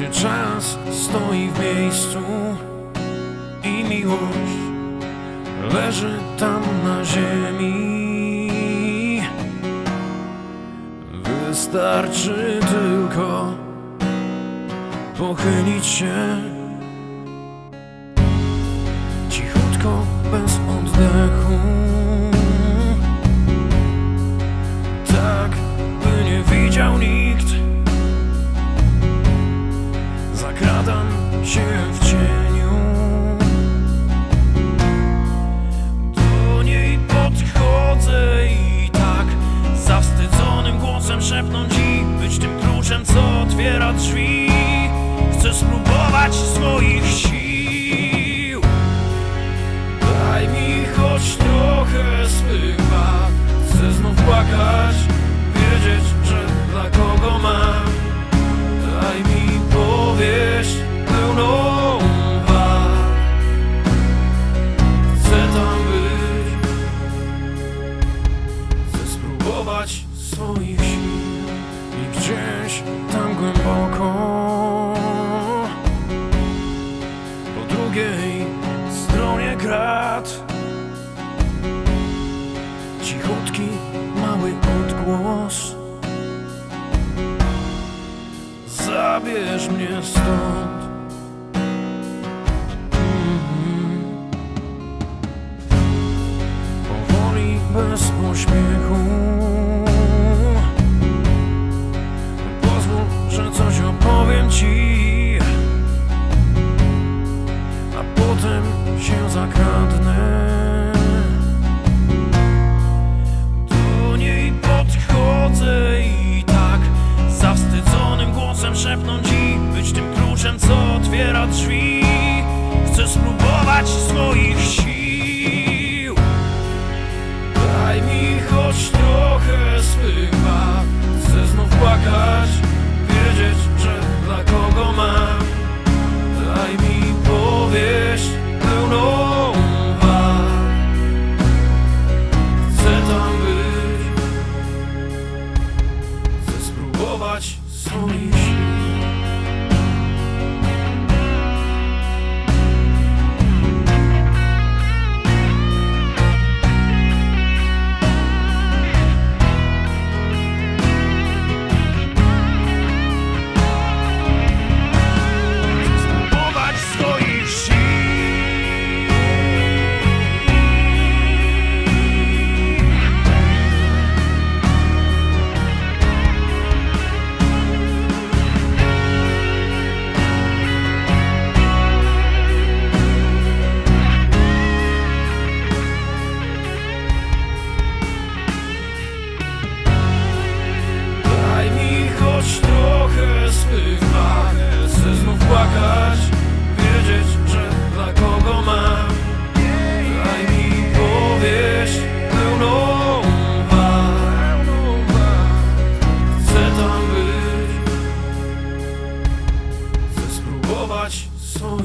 gdzie czas stoi w miejscu i miłość leży tam na ziemi. Wystarczy tylko pochylić się Zakradam się w cieniu. Spróbować swoich sił I gdzieś tam głęboko. Po drugiej stronie krat. Cichutki, mały odgłos. Zabierz mnie stąd. Mhm. Bez pośpiechu zagadnę. Do niej podchodzę i tak Zawstydzonym głosem szepnąć ci Być tym kluczem, co otwiera drzwi. Chcę spróbować swoich sił. Daj mi choć trochę swych Chcę znów płakać. Watch so you. Savaş son